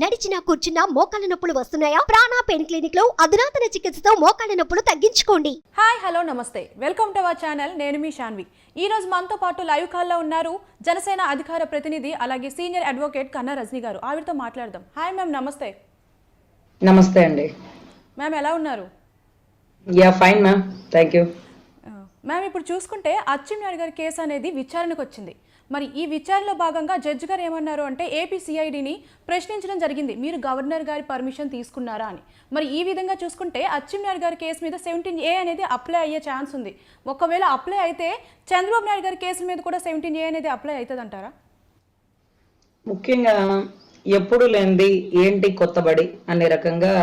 నడిచినా కూర్చున్నా మోకాళ్ళ నొప్పులు వస్తున్నాయా? ప్రాణా పెయిన్ క్లినిక్లో అధునాతన చికిత్సతో మోకాళ్ళ నొప్పులు తగ్గించుకోండి. హాయ్ హలో నమస్తే. Welcome to our channel. నేను మీ షాన్వి. ఈ రోజు మనతో పాటు లైవ్ కాల్లో ఉన్నారు జనసేన అధికార ప్రతినిధి అలాగే సీనియర్ అడ్వకేట్ కన్నా రజనీ గారు. ఆవిడతో మాట్లాడదాం. హాయ్ మ్యామ్ నమస్తే. నమస్తే అండి. మ్యామ్ ఎలా ఉన్నారు? Ya fine ma'am. Thank you. Ma'am ఇప్పుడు చూసుకుంటే అచ్చెన్నాయుడు గారి కేసు అనేది విచారణకు వచ్చింది. మరి ఈ విచారణలో భాగంగా జడ్జి గారు ఏమన్నారు అంటే ఏపీ సిఐడిని ప్రశ్నించడం జరిగింది. మీరు గవర్నర్ గారి పర్మిషన్ తీసుకున్నారా అని. మరి ఈ విధంగా చూసుకుంటే అచ్చెన్నాయుడు గారి కేసు మీద సెవెంటీన్ ఏ అనేది అప్లై అయ్యే ఛాన్స్ ఉంది. ఒకవేళ అప్లై అయితే చంద్రబాబు నాయుడు గారి కేసుల మీద కూడా సెవెంటీన్ ఏ అనేది అప్లై అవుతుంది అంటారా ముఖ్యంగా ఎప్పుడు లేనిది ఏంటి కొత్తబడి అనే రకంగా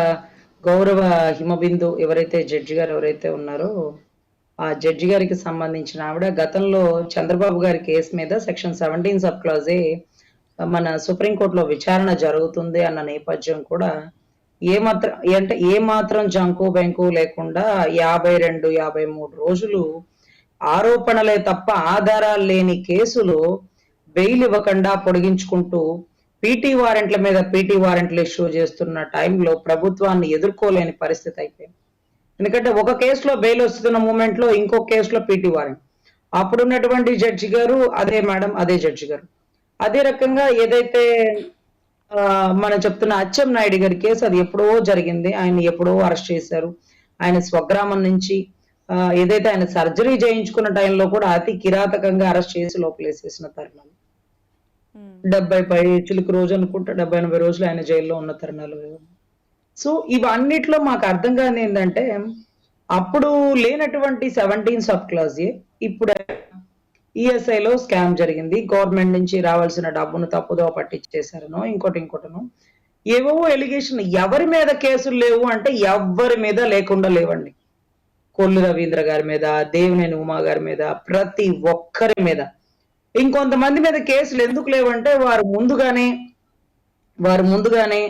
గౌరవ హిమబిందు ఎవరైతే జడ్జి గారు ఎవరైతే ఉన్నారో ఆ జడ్జి గారికి సంబంధించిన ఆవిడ గతంలో చంద్రబాబు గారి కేసు మీద సెక్షన్ సెవెంటీన్ సబ్ క్లాజే మన సుప్రీంకోర్టులో విచారణ జరుగుతుంది అన్న నేపథ్యం కూడా ఏ మాత్రం అంటే ఏ మాత్రం జంకు బెంకు లేకుండా యాభై రెండు యాభై మూడు రోజులు ఆరోపణలే తప్ప ఆధారాలు లేని కేసులు బెయిల్ ఇవ్వకుండా పొడిగించుకుంటూ పీటీ వారెంట్ల మీద పీటీ వారెంట్లు ఇష్యూ చేస్తున్న టైంలో ప్రభుత్వాన్ని ఎదుర్కోలేని పరిస్థితి అయిపోయింది. ఎందుకంటే ఒక కేసులో బెయిల్ వస్తున్న మూమెంట్లో ఇంకో కేసులో పీటీ వారెంట్ అప్పుడున్నటువంటి జడ్జి గారు అదే మేడం అదే జడ్జి గారు. అదే రకంగా ఏదైతే మనం చెప్తున్న అచ్చెం నాయుడు గారి కేసు అది ఎప్పుడో జరిగింది. ఆయన ఎప్పుడో అరెస్ట్ చేశారు. ఆయన స్వగ్రామం నుంచి ఏదైతే ఆయన సర్జరీ చేయించుకున్న టైంలో కూడా అతి కిరాతకంగా అరెస్ట్ చేసి లోపలేసేసిన తరుణం. డెబ్బై పై చిలుకు రోజు అనుకుంటా డెబ్బై ఎనభై రోజులు ఆయన జైల్లో ఉన్న తరుణాలు. సో ఇవన్నిట్లో మాకు అర్థం కాని ఏంటంటే అప్పుడు లేనటువంటి సెవెంటీన్ సబ్ క్లాజ్ ఇప్పుడు ఈఎస్ఐలో లో స్కామ్ జరిగింది. గవర్నమెంట్ నుంచి రావాల్సిన డబ్బును తప్పుదో పట్టించేశారనో ఇంకోటి ఇంకోటను. ఏవేవో ఎలిగేషన్ ఎవరి మీద కేసులు లేవు అంటే ఎవరి మీద లేకుండా లేవండి. కొల్లు రవీంద్ర గారి మీద దేవినేని ఉమా గారి మీద ప్రతి ఒక్కరి మీద. ఇంకొంతమంది మీద కేసులు ఎందుకు లేవంటే వారు ముందుగానే వారు ముందుగానే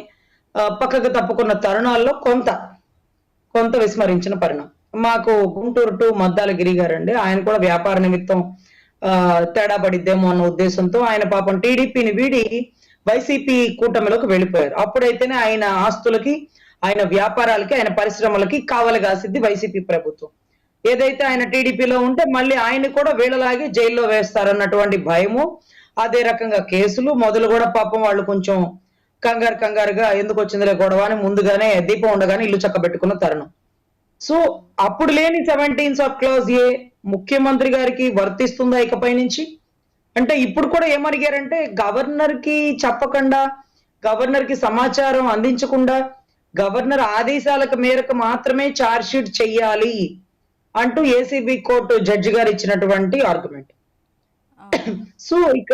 పక్కకు తప్పుకున్న తరుణాల్లో కొంత కొంత విస్మరించిన పరిణామం. మాకు గుంటూరు టు మద్దాల గిరి గారండి. ఆయన కూడా వ్యాపార నిమిత్తం ఆ, తేడా పడిద్దేమో అన్న ఉద్దేశంతో ఆయన పాపం టీడీపీని వీడి వైసీపీ కూటమిలోకి వెళ్ళిపోయారు. అప్పుడైతేనే ఆయన ఆస్తులకి ఆయన వ్యాపారాలకి ఆయన పరిశ్రమలకి కావలి కాసిద్ది వైసీపీ ప్రభుత్వం. ఏదైతే ఆయన టీడీపీలో ఉంటే మళ్ళీ ఆయన కూడా వీళ్ళలాగే జైల్లో వేస్తారన్నటువంటి భయము అదే రకంగా కేసులు మొదలు కూడా పాపం వాళ్ళు కొంచెం కంగారు కంగారుగా ఎందుకు వచ్చిందిలే గొడవ అని ముందుగానే దీపం ఉండగానే ఇల్లు చక్కబెట్టుకున్న తరుణం. సో అప్పుడు లేని సెవెంటీన్ సబ్ క్లాజ్ ఏ ముఖ్యమంత్రి గారికి వర్తిస్తుందా ఇకపై నుంచి అంటే ఇప్పుడు కూడా ఏమడిగారంటే గవర్నర్కి చెప్పకుండా గవర్నర్కి సమాచారం అందించకుండా గవర్నర్ ఆదేశాలకు మేరకు మాత్రమే ఛార్జ్ షీట్ చెయ్యాలి అంటూ ఏసీబీ కోర్టు జడ్జి గారు ఇచ్చినటువంటి ఆర్గ్యుమెంట్ సో ఇక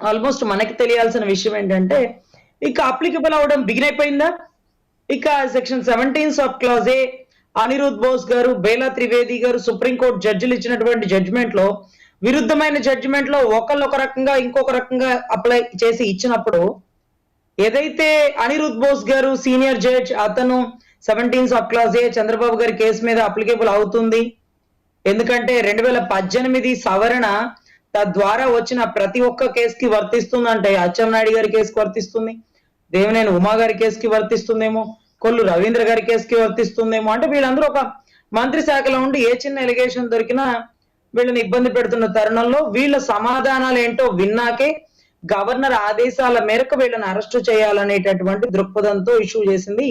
ఆల్మోస్ట్ మనకి తెలియాల్సిన విషయం ఏంటంటే ఇక అప్లికబుల్ అవడం బిగిన్ అయిపోయిందా? ఇక section seventeen of clause A Anirudh Bose గారు బేలా త్రివేది గారు సుప్రీంకోర్టు జడ్జిలు ఇచ్చినటువంటి జడ్జిమెంట్లో విరుద్ధమైన జడ్జిమెంట్లో ఒకళ్ళు ఒక రకంగా ఇంకొక రకంగా అప్లై చేసి ఇచ్చినప్పుడు ఏదైతే అనిరుద్ బోస్ గారు సీనియర్ జడ్జ్ అతను seventeen of clause A Chandrababu గారి కేసు మీద అప్లికేబుల్ అవుతుంది ఎందుకంటే రెండు వేల పద్దెనిమిది సవరణ తద్వారా వచ్చిన ప్రతి ఒక్క కేసుకి వర్తిస్తుందంటే అచ్చెన్నాయుడు గారి కేసుకి వర్తిస్తుంది దేవినేని ఉమా గారి కేసుకి వర్తిస్తుందేమో కొల్లు రవీంద్ర గారి కేసుకి వర్తిస్తుందేమో అంటే వీళ్ళందరూ ఒక మంత్రి శాఖలో ఉండి ఏ చిన్న ఎలిగేషన్ దొరికినా వీళ్ళని ఇబ్బంది పెడుతున్న తరుణంలో వీళ్ళ సమాధానాలు ఏంటో విన్నాకే గవర్నర్ ఆదేశాల మేరకు వీళ్ళని అరెస్టు చేయాలనేటటువంటి దృక్పథంతో ఇష్యూ చేసింది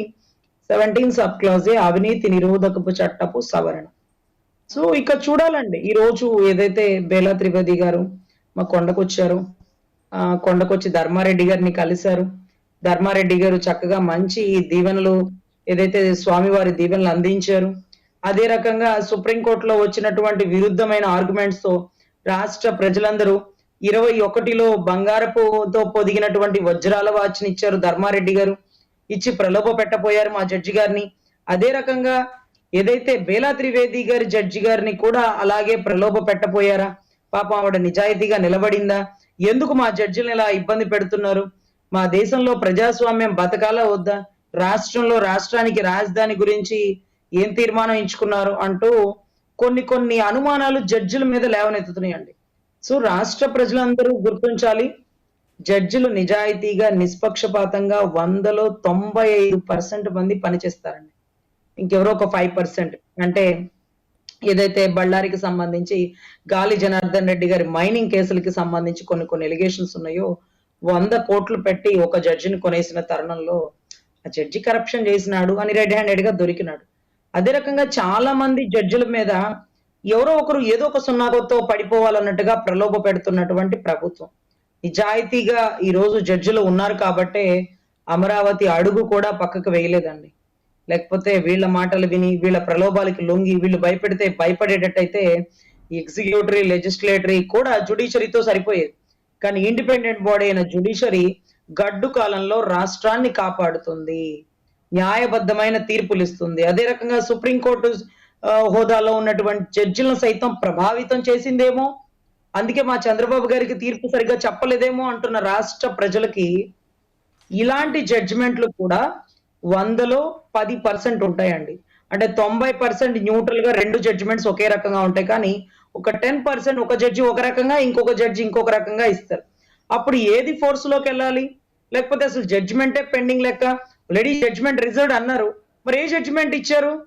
సెవెంటీన్ సబ్ క్లాజే అవినీతి నిరోధకపు చట్టపు సవరణ. సో ఇక చూడాలండి. ఈ రోజు ఏదైతే బేలా త్రివేది గారు మా కొండకొచ్చారు ఆ కొండకొచ్చి ధర్మారెడ్డి గారిని కలిశారు. ధర్మారెడ్డి గారు చక్కగా మంచి దీవెనలు ఏదైతే స్వామివారి దీవెనలు అందించారు. అదే రకంగా సుప్రీంకోర్టులో వచ్చినటువంటి విరుద్ధమైన ఆర్గ్యుమెంట్స్తో రాష్ట్ర ప్రజలందరూ ఇరవై ఒకటిలో బంగారపుతో పొదిగినటువంటి వజ్రాల వాచ్ని ఇచ్చారు ధర్మారెడ్డి గారు. ఇచ్చి ప్రలోభ పెట్టపోయారు మా జడ్జి గారిని. అదే రకంగా ఏదైతే బేలా త్రివేది గారి జడ్జి గారిని కూడా అలాగే ప్రలోభ పెట్టపోయారా పాపం ఆవిడ నిజాయితీగా నిలబడిందా? ఎందుకు మా జడ్జిలను ఇలా ఇబ్బంది పెడుతున్నారు? మా దేశంలో ప్రజాస్వామ్యం బతకాలా వద్దా? రాష్ట్రంలో రాష్ట్రానికి రాజధాని గురించి ఏం తీర్మానం ఎంచుకున్నారు అంటూ కొన్ని కొన్ని అనుమానాలు జడ్జిల మీద లేవనెత్తుతున్నాయండి. సో రాష్ట్ర ప్రజలందరూ గుర్తించాలి జడ్జిలు నిజాయితీగా నిష్పక్షపాతంగా వందలో తొంభై ఐదు పర్సెంట్ మంది పనిచేస్తారండి. ఇంకెవరో ఒక ఫైవ్ పర్సెంట్ అంటే ఏదైతే బళ్ళారికి సంబంధించి గాలి జనార్దన్ రెడ్డి గారి మైనింగ్ కేసులకి సంబంధించి కొన్ని కొన్ని ఎలిగేషన్స్ ఉన్నాయో వంద కోట్లు పెట్టి ఒక జడ్జిని కొనేసిన తరుణంలో ఆ జడ్జి కరప్షన్ చేసినాడు అని రెడ్ హ్యాండెడ్గా దొరికినాడు. అదే రకంగా చాలా మంది జడ్జిల మీద ఎవరో ఒకరు ఏదో ఒక సున్నాగోతో పడిపోవాలన్నట్టుగా ప్రలోభ పెడుతున్నటువంటి ప్రభుత్వం. నిజాయితీగా ఈ రోజు జడ్జిలు ఉన్నారు కాబట్టే అమరావతి అడుగు కూడా పక్కకు వేయలేదండి. లేకపోతే వీళ్ళ మాటలు విని వీళ్ళ ప్రలోభాలకి లొంగి వీళ్ళు భయపెడితే భయపడేటట్టయితే ఎగ్జిక్యూటరీ లెజిస్లేటరీ కూడా జుడిషరీతో సరిపోయేది. కానీ ఇండిపెండెంట్ బాడీ అయిన జుడిషరీ గడ్డు కాలంలో రాష్ట్రాన్ని కాపాడుతుంది. న్యాయబద్ధమైన తీర్పులు ఇస్తుంది. అదే రకంగా సుప్రీంకోర్టు హోదాలో ఉన్నటువంటి జడ్జిలను సైతం ప్రభావితం చేసిందేమో. అందుకే మా చంద్రబాబు గారికి తీర్పు సరిగ్గా చెప్పలేదేమో అంటున్న రాష్ట్ర ప్రజలకి ఇలాంటి జడ్జిమెంట్లు కూడా వందలో పది పర్సెంట్ ఉంటాయండి. అంటే తొంభై పర్సెంట్ న్యూట్రల్గా రెండు జడ్జిమెంట్స్ ఒకే రకంగా ఉంటాయి. కానీ ఒక టెన్ పర్సెంట్ ఒక జడ్జి ఒక రకంగా ఇంకొక జడ్జి ఇంకొక రకంగా ఇస్తారు. అప్పుడు ఏది ఫోర్స్లోకి వెళ్ళాలి? లేకపోతే అసలు జడ్జిమెంటే పెండింగ్ లెక్క? ఆల్రెడీ జడ్జిమెంట్ రిజల్ట్ అన్నారు. మరి ఏ జడ్జిమెంట్ ఇచ్చారు?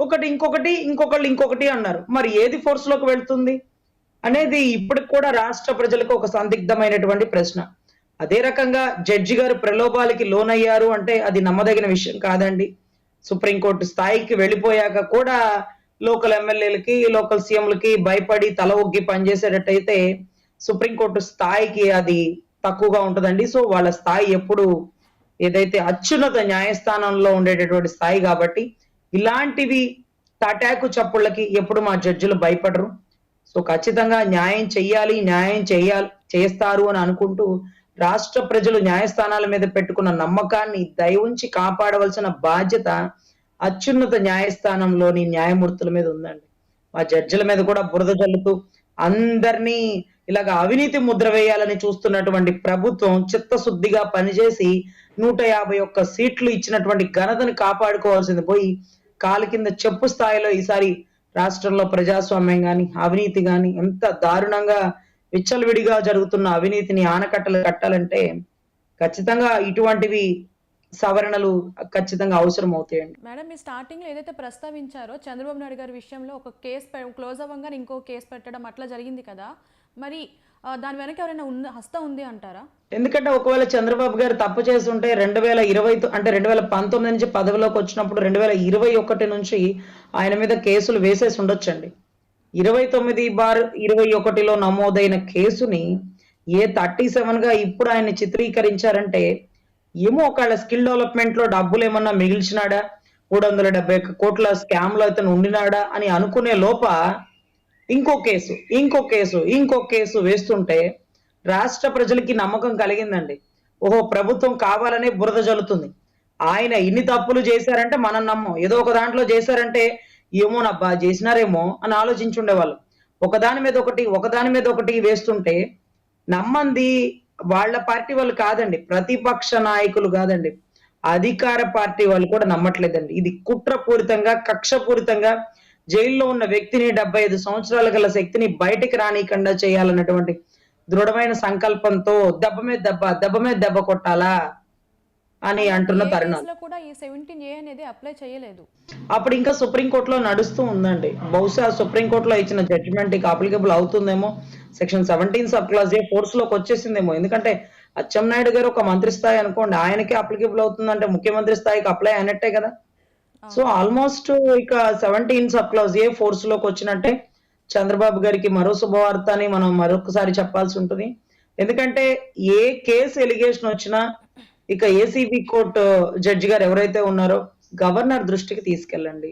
ఒకటి ఇంకొకటి ఇంకొకళ్ళు ఇంకొకటి అన్నారు. మరి ఏది ఫోర్స్లోకి వెళ్తుంది? అనేది ఇప్పటికి కూడా రాష్ట్ర ప్రజలకు ఒక సందిగ్ధమైనటువంటి ప్రశ్న. అదే రకంగా జడ్జి గారు ప్రలోభాలకి లోనయ్యారు అంటే అది నమ్మదగిన విషయం కాదండి. సుప్రీంకోర్టు స్థాయికి వెళ్ళిపోయాక కూడా లోకల్ ఎమ్మెల్యేలకి లోకల్ సీఎంలకి భయపడి తల ఒగ్గి పనిచేసేటట్టయితే సుప్రీంకోర్టు స్థాయికి అది తక్కువగా ఉంటుందండి. సో వాళ్ళ స్థాయి ఎప్పుడు ఏదైతే అత్యున్నత న్యాయస్థానంలో ఉండేటటువంటి స్థాయి కాబట్టి ఇలాంటివి తటాకు చప్పుళ్ళకి ఎప్పుడు మా జడ్జిలు భయపడరు. సో ఖచ్చితంగా న్యాయం చెయ్యాలి న్యాయం చేయాలి చేస్తారు అని అనుకుంటూ రాష్ట్ర ప్రజలు న్యాయస్థానాల మీద పెట్టుకున్న నమ్మకాన్ని దయ ఉంచి కాపాడవలసిన బాధ్యత అత్యున్నత న్యాయస్థానంలోని న్యాయమూర్తుల మీద ఉందండి. మా జడ్జిల మీద కూడా బురద జల్లుతూ అందరినీ ఇలాగ అవినీతి ముద్ర వేయాలని చూస్తున్నటువంటి ప్రభుత్వం చిత్తశుద్ధిగా పనిచేసి నూట యాభై ఒక్క సీట్లు ఇచ్చినటువంటి ఘనతను కాపాడుకోవాల్సింది పోయి కాలు కింద చెప్పు స్థాయిలో ఈసారి రాష్ట్రంలో ప్రజాస్వామ్యం కానీ అవినీతి కానీ ఎంత దారుణంగా విచ్చలవిడిగా జరుగుతున్న అవినీతిని ఆనకట్టలు కట్టాలంటే ఖచ్చితంగా ఇటువంటివి సవరణలు ఖచ్చితంగా అవసరం అవుతాయండి మేడం మీరు స్టార్టింగ్లో ఏదైతే ప్రస్తావించారో చంద్రబాబు నాయుడు గారి విషయంలో ఒక కేసు క్లోజ్ అవ్వగానే ఇంకో కేసు పెట్టడం అట్లా జరిగింది కదా. మరి దాని వెనక ఎవరైనా ఉంది హస్తం ఉంది అంటారా? ఎందుకంటే ఒకవేళ చంద్రబాబు గారు తప్పు చేస్తుంటే రెండు వేల ఇరవై అంటే రెండు వేల పంతొమ్మిది నుంచి పదవిలోకి వచ్చినప్పుడు రెండు వేల ఇరవై ఒకటి నుంచి ఆయన మీద కేసులు వేసేసి ఉండొచ్చండి. ఇరవై తొమ్మిది బార్ ఇరవై ఒకటిలో నమోదైన కేసుని ఏ థర్టీ సెవెన్గా ఇప్పుడు ఆయన చిత్రీకరించారంటే ఏమో ఒకవేళ స్కిల్ డెవలప్మెంట్లో డబ్బులు ఏమన్నా మిగిల్చినాడా? మూడు వందల డెబ్బై ఒక్క కోట్ల స్కామ్లో ఉండినాడా అని అనుకునే లోప ఇంకో కేసు ఇంకో కేసు ఇంకో కేసు వేస్తుంటే రాష్ట్ర ప్రజలకి నమ్మకం కలిగిందండి. ఓహో ప్రభుత్వం కావాలనే బురద జల్లుతుంది. ఆయన ఇన్ని తప్పులు చేశారంటే మనం నమ్మం. ఏదో ఒక దాంట్లో చేశారంటే ఏమో నబ్బా చేసినారేమో అని ఆలోచించుండేవాళ్ళు. ఒకదాని మీద ఒకటి ఒకదాని మీద ఒకటి వేస్తుంటే నమ్మంది వాళ్ళ పార్టీ వాళ్ళు కాదండి ప్రతిపక్ష నాయకులు కాదండి. అధికార పార్టీ వాళ్ళు కూడా నమ్మట్లేదండి. ఇది కుట్రపూరితంగా కక్షపూరితంగా జైల్లో ఉన్న వ్యక్తిని డెబ్బై ఐదు సంవత్సరాల గల శక్తిని బయటికి రానికుండా చేయాలన్నటువంటి దృఢమైన సంకల్పంతో దెబ్బ మీద దెబ్బ దెబ్బ మీద దెబ్బ కొట్టాలా? అని అంటున్న తరుణం. కేసులో కూడా ఈ సెవెంటీన్ ఏ అనేది అప్లై చేయలేదు. అప్పుడు ఇంకా సుప్రీంకోర్టులో నడుస్తూ ఉందండి. బహుశా సుప్రీంకోర్టులో ఇచ్చిన జడ్జిమెంట్ ఇక అప్లికబుల్ అవుతుందేమో. Section seventeen sub clause A ఫోర్స్లోకి వచ్చేసిందేమో. ఎందుకంటే అచ్చెన్నాయుడు గారు ఒక మంత్రి స్థాయి అనుకోండి ఆయనకే అప్లికబుల్ అవుతుందంటే ముఖ్యమంత్రి స్థాయికి అప్లై అయినట్టే కదా. సో ఆల్మోస్ట్ ఇక సెవెంటీన్ సబ్ క్లాస్ ఏ ఫోర్స్లోకి వచ్చినట్టే చంద్రబాబు గారికి మరో శుభవార్త అని మనం మరొకసారి చెప్పాల్సి ఉంటుంది. ఎందుకంటే ఏ కేసు ఎలిగేషన్ వచ్చినా ఇక ఏసీబీ కోర్టు జడ్జి గారు ఎవరైతే ఉన్నారో గవర్నర్ దృష్టికి తీసుకెళ్ళండి.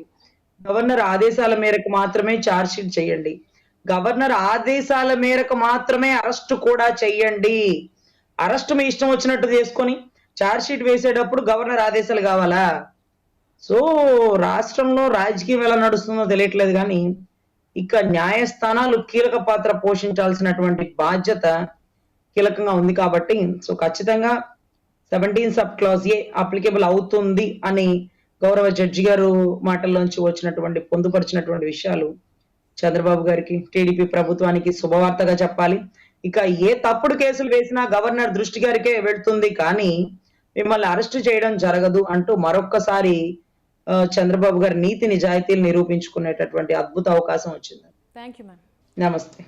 గవర్నర్ ఆదేశాల మేరకు మాత్రమే ఛార్జ్ షీట్ చేయండి. గవర్నర్ ఆదేశాల మేరకు మాత్రమే అరెస్ట్ కూడా చెయ్యండి అరెస్ట్ మీ ఇష్టం వచ్చినట్టు చేసుకొని ఛార్జ్ షీట్ వేసేటప్పుడు గవర్నర్ ఆదేశాలు కావాలా? సో రాష్ట్రంలో రాజకీయం ఎలా నడుస్తుందో తెలియట్లేదు కానీ ఇక న్యాయస్థానాలు కీలక పాత్ర పోషించాల్సినటువంటి బాధ్యత కీలకంగా ఉంది కాబట్టి సో ఖచ్చితంగా seventeen sub clause A applicable అవుతుంది అని గౌరవ జడ్జి గారు మాటల్లోంచి వచ్చినటువంటి పొందుపరిచినటువంటి విషయాలు చంద్రబాబు గారికి టీడీపీ ప్రభుత్వానికి శుభవార్తగా చెప్పాలి. ఇక ఏ తప్పుడు కేసులు వేసినా గవర్నర్ దృష్టి గారికే వెళ్తుంది కానీ మిమ్మల్ని అరెస్ట్ చేయడం జరగదు అంటూ మరొక్కసారి చంద్రబాబు గారి నీతి నిజాయితీలు నిరూపించుకునేటటువంటి అద్భుత అవకాశం వచ్చింది. నమస్తే.